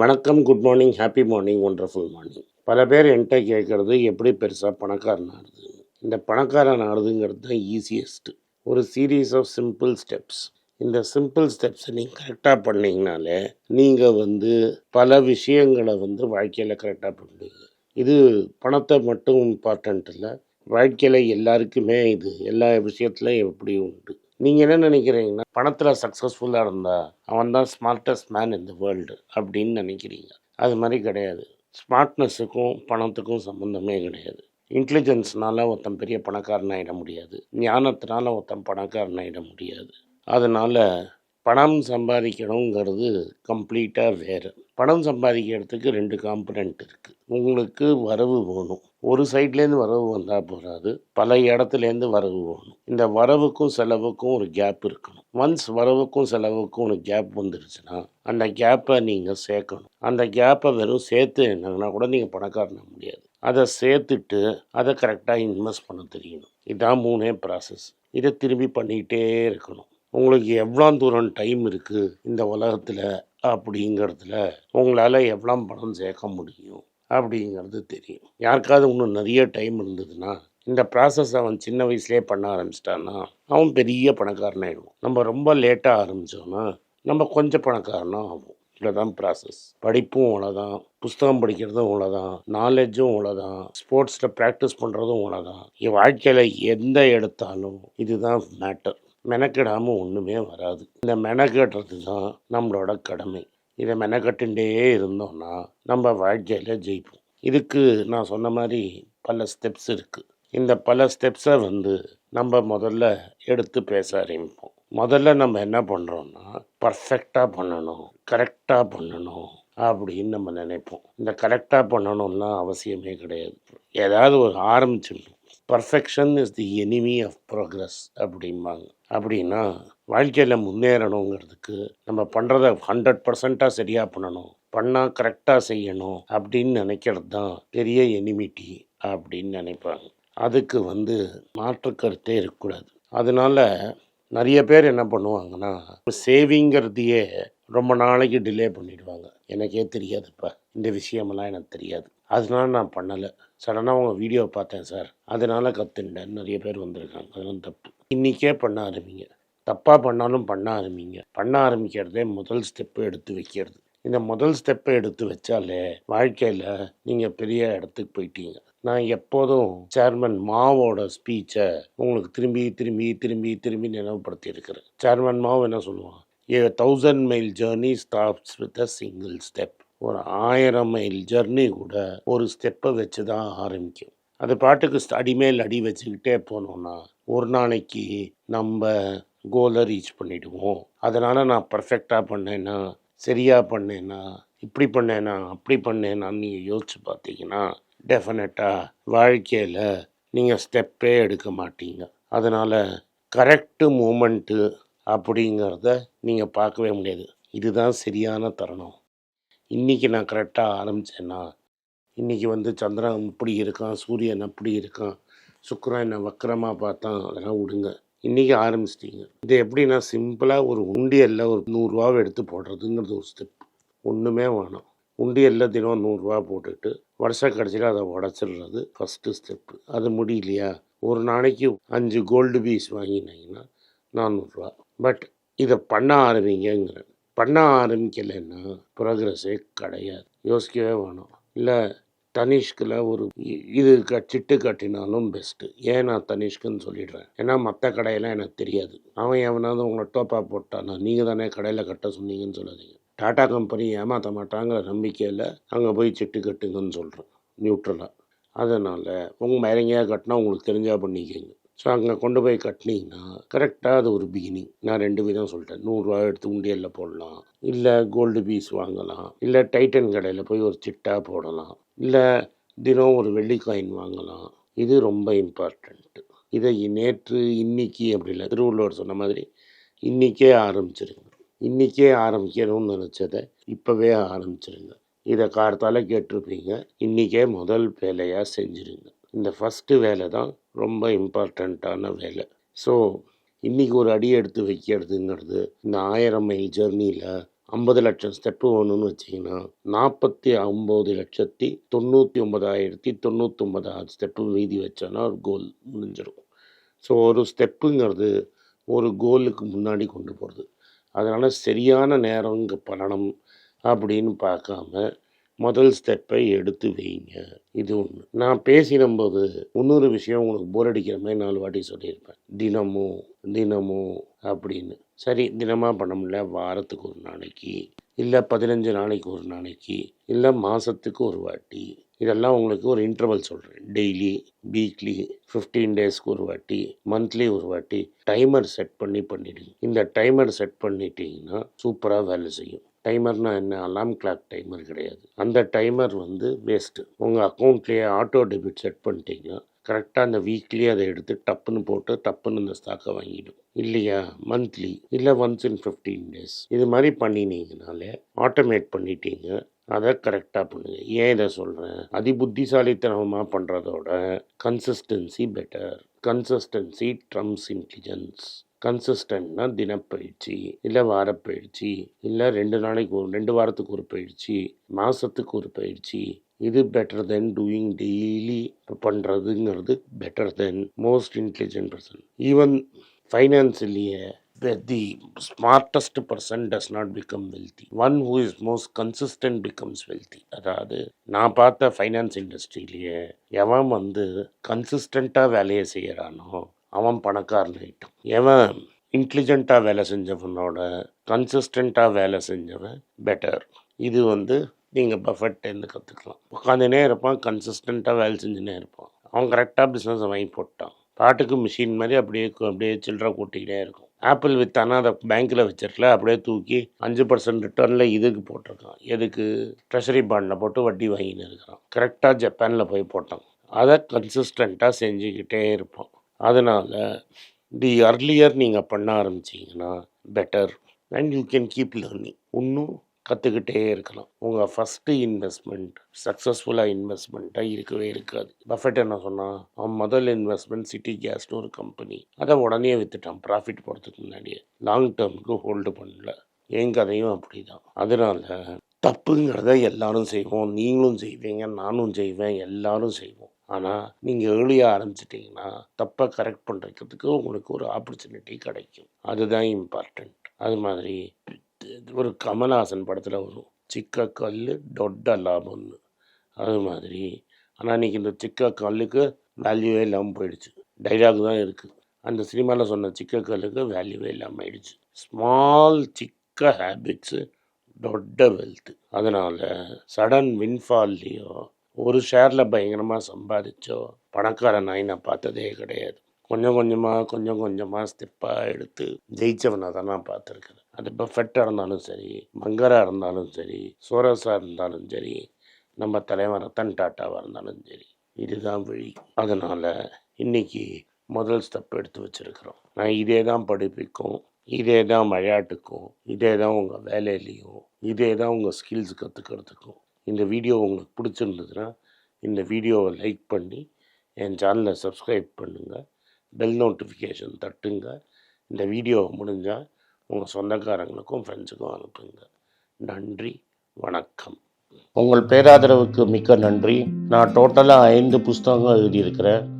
வணக்கம் good morning happy morning wonderful morning பல பேர் என்கிட்ட கேட்குறது எப்படி பெருசாக பணக்காரன் ஆகுது இந்த பணக்காரன் ஆகுதுங்கிறது தான் ஈஸியஸ்ட்டு ஒரு சீரீஸ் ஆஃப் சிம்பிள் ஸ்டெப்ஸ் இந்த சிம்பிள் ஸ்டெப்ஸை நீங்கள் கரெக்டாக பண்ணிங்கனாலே நீங்கள் வந்து பல விஷயங்களை வந்து வாழ்க்கையில் கரெக்டாக பண்ணுவீங்க இது பணத்தை மட்டும் இம்பார்ட்டன்ட் இல்லை வாழ்க்கையில் எல்லாருக்குமே இது எல்லா விஷயத்துலையும் எப்படி உண்டு? நீங்கள் என்ன நினைக்கிறீங்கன்னா பணத்தில் சக்ஸஸ்ஃபுல்லாக இருந்தால் அவன் தான் smartest man in the world அப்படின்னு நினைக்கிறீங்க. அது மாதிரி கிடையாது. ஸ்மார்ட்னஸுக்கும் பணத்துக்கும் சம்மந்தமே கிடையாது. இன்டெலிஜென்ஸ்னால ஒருத்தன் பெரிய பணக்காரன் ஆகிட முடியாது. ஞானத்தினால ஒருத்தன் பணக்காரன் ஆகிட முடியாது. அதனால் பணம் சம்பாதிக்கணுங்கிறது கம்ப்ளீட்டாக வேறு. பணம் சம்பாதிக்கிறதுக்கு ரெண்டு காம்பனண்ட் இருக்குது உங்களுக்கு வரவு வேணும். ஒரு சைட்லேருந்து வரவு வந்தால் போகாது பல இடத்துலேருந்து வரவு வேணும். இந்த வரவுக்கும் செலவுக்கும் ஒரு கேப் இருக்கணும். ஒன்ஸ் வரவுக்கும் செலவுக்கும் ஒரு கேப் வந்துருச்சுன்னா அந்த கேப்பை நீங்கள் சேர்க்கணும். அந்த கேப்பை வெறும் சேர்த்து என்னங்கன்னா கூட நீங்கள் பணக்காரன முடியாது. அதை சேர்த்துட்டு அதை கரெக்டாக இன்வெஸ்ட் பண்ண தெரியணும். இதுதான் மூணே ப்ராசஸ் இதை திரும்பி பண்ணிக்கிட்டே இருக்கணும். உங்களுக்கு எவ்வளோ தூரம் டைம் இருக்குது இந்த உலகத்தில்? அப்படிங்கிறதுல உங்களால் எவ்வளோ பணம் சேர்க்க முடியும் அப்படிங்கிறது தெரியும். யாருக்காவது இன்னும் நிறைய டைம் இருந்ததுன்னா இந்த ப்ராசஸ் அவன் சின்ன வயசுலேயே பண்ண ஆரம்பிச்சிட்டான்னா அவன் பெரிய பணக்காரன் ஆகிடுவான் நம்ம ரொம்ப லேட்டாக ஆரம்பித்தோன்னா நம்ம கொஞ்சம் பணக்காரனாக ஆகும் இவ்வளோதான் ப்ராசஸ் படிப்பும் அவ்வளோதான் புஸ்தகம் படிக்கிறதும் அவ்வளோதான் நாலேஜும் அவ்வளோதான் ஸ்போர்ட்ஸில் ப்ராக்டிஸ் பண்ணுறதும் அவ்வளோதான் என் வாழ்க்கையில் எந்த எடுத்தாலும் இதுதான் மேட்டர் மெனக்கெடாமல் ஒன்றுமே வராது. இந்த மெனக்கெடுறது தான் நம்மளோட கடமை. இதை மெனக்கட்டுண்டே இருந்தோம்னா நம்ம வாழ்க்கையில் ஜெயிப்போம். இதுக்கு நான் சொன்ன மாதிரி பல ஸ்டெப்ஸ் இருக்குது இந்த பல ஸ்டெப்ஸை வந்து நம்ம முதல்ல எடுத்து பேச ஆரம்பிப்போம். முதல்ல நம்ம என்ன பண்ணுறோம்னா பர்ஃபெக்டாக பண்ணணும் கரெக்டாக பண்ணணும் அப்படின்னு நம்ம நினைப்போம். இந்த கரெக்டாக பண்ணணும்லாம் அவசியமே கிடையாது. ஏதாவது ஒரு ஆரம்பிச்சிடணும். Perfection is the enemy of progress அப்படிம்பாங்க. அப்படின்னா வாழ்க்கையில் முன்னேறணுங்கிறதுக்கு நம்ம பண்ணுறத ஹண்ட்ரட் பர்சண்ட்டாக சரியாக பண்ணணும். பண்ணால் கரெக்டாக செய்யணும் அப்படின்னு நினைக்கிறது தான் பெரிய எனிமிட்டி அப்படின்னு நினைப்பாங்க. அதுக்கு வந்து மாற்று கருத்தே இருக்கக்கூடாது. அதனால நிறைய பேர் என்ன பண்ணுவாங்கன்னா சேவிங்கிறதையே ரொம்ப நாளைக்கு டிலே பண்ணிடுவாங்க. எனக்கே தெரியாதுப்பா. இந்த விஷயமெல்லாம் எனக்கு தெரியாது. அதனால நான் பண்ணலை. சடனாக உங்கள் வீடியோ பார்த்தேன் சார் அதனால் கற்றுண்டேன் நிறைய பேர் வந்திருக்காங்க. அதெல்லாம் தப்பு. இன்றைக்கே பண்ண ஆரம்பிங்க. தப்பாக பண்ணாலும் பண்ண ஆரம்பிங்க. பண்ண ஆரம்பிக்கிறதே முதல் ஸ்டெப்பு எடுத்து வைக்கிறது. இந்த முதல் ஸ்டெப்பை எடுத்து வச்சாலே வாழ்க்கையில் நீங்கள் பெரிய இடத்துக்கு போயிட்டீங்க. நான் எப்போதும் சேர்மன் மாவோட ஸ்பீச்சை உங்களுக்கு திரும்பி திரும்பி திரும்பி திரும்பி நினைவுபடுத்தி இருக்கிறேன் சேர்மன் மாவு என்ன சொல்லுவான்? A thousand mile journey stops with a single step ஒரு ஆயிரம் மைல் ஜர்னி கூட ஒரு ஸ்டெப்பை வச்சு தான் ஆரம்பிக்கும். அது பாட்டுக்கு அடிமேல் அடி வச்சுக்கிட்டே போனோம்னா ஒரு நாளைக்கு நம்ம கோலை ரீச் பண்ணிடுவோம். அதனால் நான் பர்ஃபெக்டாக பண்ணேன்னா சரியாக பண்ணேன்னா இப்படி பண்ணேனா அப்படி பண்ணேன்னா நீங்கள் யோசிச்சு பார்த்தீங்கன்னா டெஃபினட்டாக வாழ்க்கையில் நீங்கள் ஸ்டெப்பே எடுக்க மாட்டீங்க. அதனால் கரெக்டு மூமெண்ட்டு அப்படிங்கிறத நீங்கள் பார்க்கவே முடியாது. இதுதான் சரியான தருணம். இன்றைக்கி நான் கரெக்டாக ஆரம்பித்தேன்னா இன்றைக்கி வந்து சந்திரன் இப்படி இருக்கான் சூரியன் அப்படி இருக்கான் சுக்கரன் என்னை வக்கரமாக பார்த்தான் அதெல்லாம் விடுங்க. இன்றைக்கி ஆரம்பிச்சிட்டிங்க. இது எப்படின்னா சிம்பிளாக ஒரு உண்டியலில் ஒரு நூறுரூவாவை எடுத்து போடுறதுங்கிறது ஒரு ஸ்டெப் ஒன்றுமே வேணாம். உண்டியலில் தினம் நூறுரூவா போட்டுட்டு வருஷ கடைசியில் அதை உடச்சிடுறது ஃபஸ்ட்டு ஸ்டெப்பு அது முடியலையா? ஒரு நாளைக்கு அஞ்சு கோல்டு பீஸ் வாங்கினீங்கன்னா நானூறுரூவா. பட் இதை பண்ண ஆரம்பிங்கிறேன் பண்ண ஆரம்பிக்கலைன்னா ப்ரோக்ரஸே கிடையாது. யோசிக்கவே வேணும். இல்லை தனிஷ்கில் ஒரு இது க சிட்டு கட்டினாலும் பெஸ்ட்டு ஏன் நான் தனிஷ்குன்னு சொல்லிடுறேன்? ஏன்னா மற்ற கடையெல்லாம் எனக்கு தெரியாது. அவன் எவனாவது உங்களை டோப்பா போட்டானா நீங்கள் தானே கடையில் கட்ட சொன்னீங்கன்னு சொல்லாதீங்க. டாடா கம்பெனி ஏமாற்ற மாட்டாங்கிற நம்பிக்கையில் அங்கே போய் சிட்டு கட்டுங்கன்னு சொல்கிறேன் நியூட்ரலாக அதனால் உங்கள் மேலே கட்டினா உங்களுக்கு தெரிஞ்சால் பண்ணிக்கோங்க. ஸோ அங்கே கொண்டு போய் கட்டினீங்கன்னா கரெக்டாக அது ஒரு பிகினிங் நான் ரெண்டு விதம் சொல்லிட்டேன். நூறுரூவா எடுத்து உண்டியலில் போடலாம். இல்லை கோல்டு பீஸ் வாங்கலாம். இல்லை டைட்டன் கடையில் போய் ஒரு சிட்டா போடலாம். இல்லை தினம் ஒரு வெள்ளி காயின் வாங்கலாம். இது ரொம்ப இம்பார்ட்டண்ட்டு இதை நேற்று இன்னைக்கு அப்படி இல்லை. திருவள்ளுவர் சொன்ன மாதிரி இன்றைக்கே ஆரம்பிச்சிருங்க. இன்றைக்கே ஆரம்பிக்கணும்னு நினச்சதை இப்போவே ஆரம்பிச்சிருங்க. இதை கார்த்தால கேட்டிருப்பீங்க. இன்றைக்கே முதல் வேலையாக செஞ்சுருங்க. இந்த ஃபஸ்ட்டு வேலை தான் ரொம்ப இம்பார்ட்டண்ட்டான வேலை. ஸோ இன்றைக்கி ஒரு அடி எடுத்து வைக்கிறதுங்கிறது இந்த ஆயிரம் மைல் ஜெர்னியில் ஐம்பது லட்சம் ஸ்டெப்பு வேணும்னு வச்சிங்கன்னா நாற்பத்தி ஒம்பது லட்சத்தி தொண்ணூற்றி ஒம்பதாயிரத்தி தொண்ணூற்றொம்பதாயிரம் ஸ்டெப்பு மீதி வச்சோன்னா ஒரு கோல் முடிஞ்சிடும் ஸோ ஒரு ஸ்டெப்புங்கிறது ஒரு கோலுக்கு முன்னாடி கொண்டு போகிறது அதனால் சரியான நேரம் இங்கே பண்ணணும் அப்படின்னு பார்க்காம முதல் ஸ்டெப்பை எடுத்து வைங்க. இது ஒன்று நான் பேசினம்போது இன்னொரு விஷயம் உங்களுக்கு போர் அடிக்கிற மாதிரி நாலு வாட்டி சொல்லியிருப்பேன். தினமும் தினமும் அப்படின்னு. சரி தினமாக பண்ண முடியல. வாரத்துக்கு ஒரு நாளைக்கு இல்லை பதினஞ்சு நாளைக்கு ஒரு நாளைக்கு இல்லை மாதத்துக்கு ஒரு வாட்டி. இதெல்லாம் உங்களுக்கு ஒரு இன்டர்வல் சொல்கிறேன் டெய்லி வீக்லி ஃபிஃப்டீன் டேஸ்க்கு ஒரு வாட்டி மந்த்லி ஒரு வாட்டி. டைமர் செட் பண்ணி பண்ணிவிடுங்க இந்த டைமர் செட் பண்ணிட்டீங்கன்னா சூப்பராக வேலை செய்யும். டைமர்னால் என்ன? அலாம் கிளாக் டைமர் கிடையாது. அந்த டைமர் வந்து வேஸ்ட்டு உங்கள் அக்கௌண்ட்லேயே ஆட்டோ டெபிட் செட் பண்ணிட்டீங்கன்னா கரெக்டாக அந்த வீக்லி அதை எடுத்து டப்புன்னு போட்டு டப்புன்னு இந்த ஸ்டாக்கை வாங்கிடும். இல்லையா? மந்த்லி இல்லை ஒன்ஸ் இன் ஃபிஃப்டீன் டேஸ் இது மாதிரி பண்ணினீங்கனாலே ஆட்டோமேட் பண்ணிட்டீங்க. அதை கரெக்டாக பண்ணுங்கள் ஏன் இதை சொல்கிறேன் அதிபுத்திசாலித்தனமாக பண்ணுறதோட consistency better consistency trumps intelligence கன்சிஸ்டன்ட்னா தினப்பயிற்சி இல்லை வாரப்பயிற்சி இல்லை ரெண்டு நாளைக்கு ஒரு ரெண்டு வாரத்துக்கு ஒரு பயிற்சி மாதத்துக்கு ஒரு பயிற்சி இது பெட்டர் தென் டூயிங் டெய்லி பண்ணுறதுங்கிறது better than most intelligent person even ஃபைனான்ஸ்லேயே the smartest person does not become wealthy one who is most consistent becomes wealthy அதாவது நான் பார்த்த ஃபைனான்ஸ் இண்டஸ்ட்ரியிலேயே எவன் வந்து கன்சிஸ்டண்ட்டாக வேலையை செய்கிறானோ அவன் பணக்காரன் ஆகிட்டான் எவன் இன்டெலிஜென்ட்டாக வேலை செஞ்சவனோட கன்சிஸ்டண்ட்டாக வேலை செஞ்சவன் பெட்டர் இது வந்து நீங்கள் பஃபெட்டேருந்து கற்றுக்கலாம் உட்காந்துனே இருப்பான் கன்சிஸ்டண்ட்டாக வேலை செஞ்சுனே இருப்பான். அவன் கரெக்டாக பிஸ்னஸை வாங்கி போட்டான். பாட்டுக்கு மிஷின் மாதிரி அப்படியே அப்படியே சில்லறை கூட்டிக்கிட்டே இருக்கும். ஆப்பிள் வித்தானா அதை பேங்க்கில் வச்சிருக்கல அப்படியே தூக்கி அஞ்சு பர்சன்ட் ரிட்டர்னில் இதுக்கு போட்டிருக்கான். எதுக்கு? ட்ரெஷரி பாண்டில் போட்டு வட்டி வாங்கின்னு இருக்கிறான். கரெக்டாக ஜப்பானில் போய் போட்டான். அதை கன்சிஸ்டண்ட்டாக செஞ்சுக்கிட்டே இருப்பான். அதனால் தி அர்லியர் நீங்கள் பண்ண ஆரம்பிச்சிங்கன்னா better and you can keep learning இன்னும் கற்றுக்கிட்டே இருக்கலாம். உங்கள் ஃபஸ்ட்டு இன்வெஸ்ட்மெண்ட் சக்ஸஸ்ஃபுல்லாக இன்வெஸ்ட்மெண்ட்டாக இருக்கவே இருக்காது. பஃபெட் என்ன சொன்னால் அவன் முதல் இன்வெஸ்ட்மெண்ட் சிட்டி கேஸ்னு ஒரு கம்பெனி அதை உடனே விற்றுட்டான் ப்ராஃபிட் போகிறதுக்கு முன்னாடியே. லாங் டேர்முக்கு ஹோல்டு பண்ணல. என் கதையும் அப்படி தான் அதனால் தப்புங்கிறத எல்லாரும் செய்வோம். நீங்களும் செய்வீங்க நானும் செய்வேன் எல்லாரும் செய்வோம். ஆனால் நீங்கள் ஏர்லியாக ஆரம்பிச்சிட்டிங்கன்னா தப்பை கரெக்ட் பண்ணுறதுக்கு உங்களுக்கு ஒரு ஆப்பர்ச்சுனிட்டி கிடைக்கும். அதுதான் இம்பார்ட்டண்ட் அது மாதிரி ஒரு கமல்ஹாசன் படத்தில் வரும் சிக்க கல் டொட்ட லாபம்னு அது மாதிரி. ஆனால் இன்றைக்கி இந்த சிக்க கல்லுக்கு வேல்யூவே இல்லாமல் போயிடுச்சு. டைலாக் தான் இருக்குது அந்த சினிமாவில் சொன்ன சிக்க கல்லுக்கு வேல்யூவே இல்லாமல் ஆயிடுச்சு. ஸ்மால் சிக்க ஹேபிட்ஸு டொட்ட வெல்த்து அதனால் சடன் வின்ஃபால்லையோ ஒரு ஷேரில் பயங்கரமாக சம்பாதிச்சோ பணக்காரன் நாய் நான் பார்த்ததே கிடையாது. கொஞ்சம் கொஞ்சமாக கொஞ்சம் கொஞ்சமாக ஸ்டெப்பாக எடுத்து ஜெயிச்சவனை தான் நான் பார்த்துருக்குறேன். அது பஃபெட்டாக இருந்தாலும் சரி மங்கராக இருந்தாலும் சரி சோரஸாக இருந்தாலும் சரி நம்ம தலைவன் ரத்தன் டாட்டாவாக இருந்தாலும் சரி இதுதான் வழி. அதனால் இன்னைக்கு முதல் ஸ்டெப் எடுத்து வச்சுருக்குறோம். நான் இதே தான் படிப்பிக்கும். இதே தான் விளையாட்டுக்கும் இதே தான் உங்கள் வேலையிலையும் இதே தான் உங்கள் ஸ்கில்ஸ் கற்றுக்கிறதுக்கும் இந்த வீடியோ உங்களுக்கு பிடிச்சிருந்ததுன்னா இந்த வீடியோவை லைக் பண்ணி என் சேனலை சப்ஸ்கிரைப் பண்ணுங்கள் பெல் நோட்டிஃபிகேஷன் தட்டுங்க. இந்த வீடியோ முடிஞ்சால் உங்கள் சொந்தக்காரங்களுக்கும் ஃப்ரெண்ட்ஸுக்கும் அனுப்புங்க. நன்றி வணக்கம். உங்கள் பேராதரவுக்கு மிக்க நன்றி. நான் டோட்டலாக ஐந்து புஸ்தகங்கள் எழுதியிருக்கிறேன்.